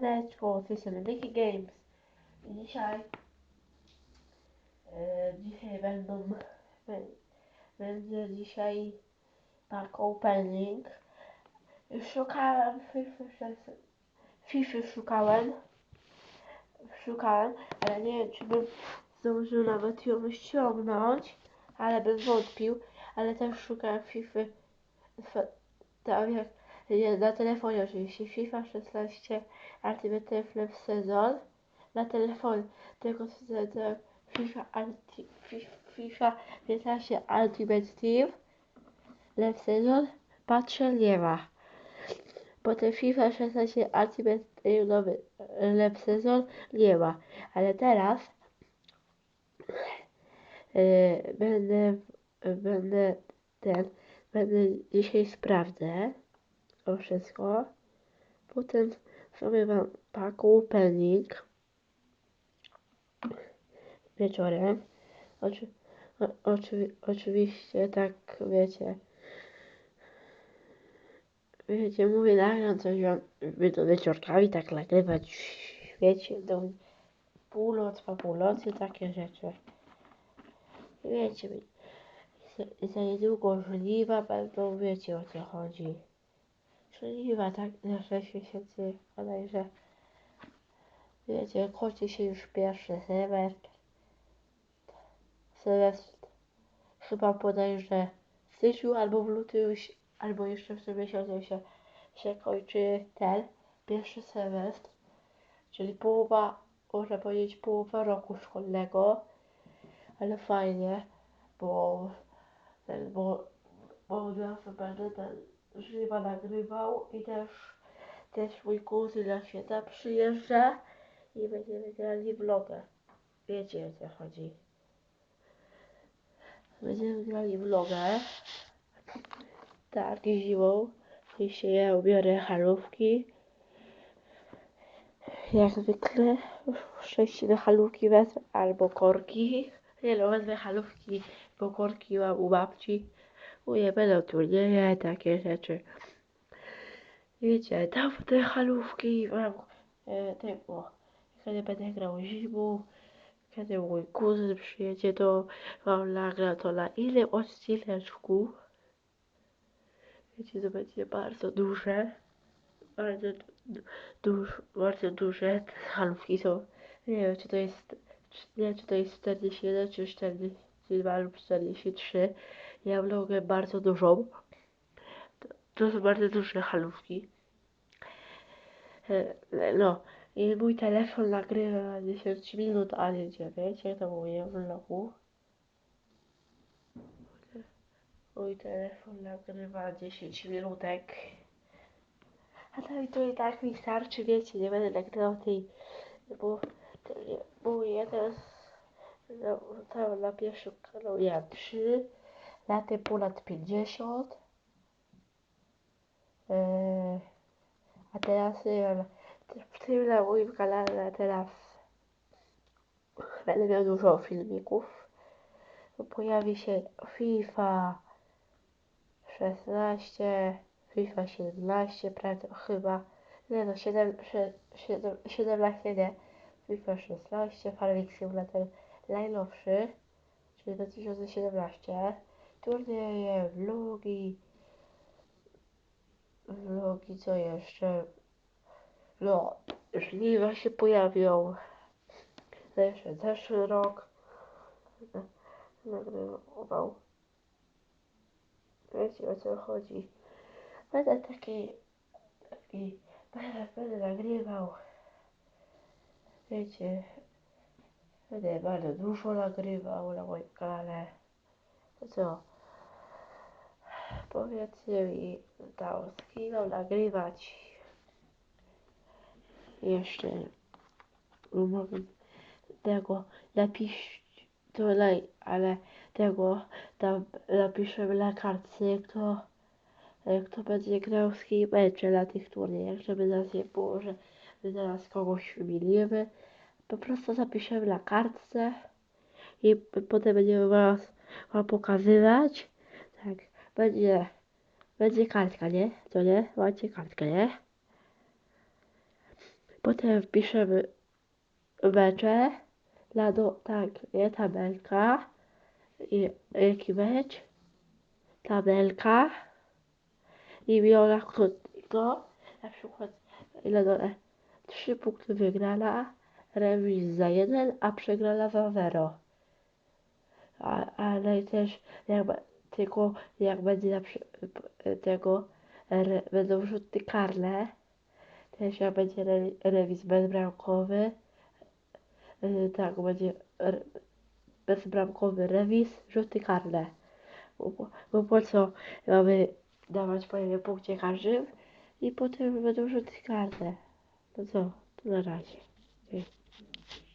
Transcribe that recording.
Tej strony Nicky Games. Dzisiaj, e, dzisiaj będą, bę- będzie dzisiaj pack opening. Szukałem FIFA, FIFA szukałem, szukałem, ale nie wiem, czy bym zdążył nawet ją ściągnąć, ale bym wątpił, ale też szukałem FIFA, tam jak, na telefonie oczywiście, FIFA 16 Ultimate Team sezon, na telefonie, tylko wtedy FIFA, Fi- FIFA 15 Ultimate Team, Lew sezon, patrzę, nie ma. Potem FIFA 16 Ultimate Team nowy Lew sezon, nie ma. Ale teraz yy, będę, będę ten, będę dzisiaj sprawdzę to wszystko. Potem sobie wam pack opening wieczorem. Oczy, o, oczywi, oczywiście tak wiecie. Wiecie, mówię nagram coś wam to wieczorkami tak nagrywać wiecie, do północ, po północy, takie rzeczy. Wiecie, za niedługo żniwa będą, wiecie o co chodzi. Żniwa tak na 6 miesięcy bodajże. Wiecie, kończy się już pierwszy semestr. Semestr chyba bodajże w styczniu albo w lutym, albo jeszcze w tym miesiącu się, się kończy ten pierwszy semestr, czyli połowa, można powiedzieć połowa roku szkolnego, ale fajnie, bo ten, bo, bo od razu ten żywa nagrywał i też, też mój kuzyn na święta przyjeżdża i będziemy grali vlogę. Wiecie o co chodzi. Będziemy grali vlogę. Tak, zimą. Jeśli ja ubiorę halówki. Jak zwykle sześcine halówki wezmę albo korki. Nie no, wezmę halówki, bo korki mam u babci. Nie będą turnieje, takie rzeczy. Wiecie, tam te halówki mam e, tego. Kiedy będę grał zimą, kiedy mój kuzyn przyjedzie, to wam nagra to na innym odcineczku. Wiecie, to będzie bardzo duże. Bardzo, du- duż, bardzo duże te halówki są. Nie wiem, czy to jest, nie, czy to jest 41, czy 42 lub 43. Ja vlogę bardzo dużą. To, są bardzo duże halówki. E, No, i mój telefon nagrywa 10 minut, a nie 9, jak to mówię w vlogu. Mój telefon nagrywa 10 minutek. A to, i- to i tak mi starczy, wiecie, nie będę nagrywał tej, bo, bo ja teraz no, tam na pierwszym kanał ja 3, na tym ponad 50. Eee, a teraz w tym na moim kanale teraz będę miał dużo filmików. Pojawi się FIFA 16, FIFA 17, prawda, chyba, nie no, 7, 7, 17 nie, FIFA 16, Farming Simulator najnowszy, czyli 2017, turnieje, vlogi, vlogi, co jeszcze, no, żniwa się pojawią, jeszcze zeszły rok, nagrywał, wiecie o co chodzi, będę taki, taki, będę, będę nagrywał, wiecie, będę bardzo dużo nagrywał na moim kanale, co, powiedzcie mi kim mam nagrywać, jeszcze, mogę tego napisz tutaj, ale tego tam napiszemy na kartce, kto, kto będzie grał z kim mecze na tych turniejach, żeby nas nie było, że my zaraz kogoś wymilimy. Po prostu zapiszemy na kartce i potem będziemy was wam pokazywać. Tak, będzie, będzie kartka, nie? To nie? Macie kartkę, nie? Potem wpiszemy mecze, na do, tak, nie, tabelka, i, jaki mecz, tabelka, imiona krótkiego, na przykład na dole 3 punkty wygrana, remis za 1, a przegrana za 0. A, ale też jak, be- tylko jak będzie na tego re, będą rzuty karne, też jak będzie re, remis bezbramkowy, y, tak będzie re, bezbramkowy remis, rzuty karne. Bo, bo- po co mamy dawać po jednym punkcie każdym i potem będą rzuty karne. No co, to na razie.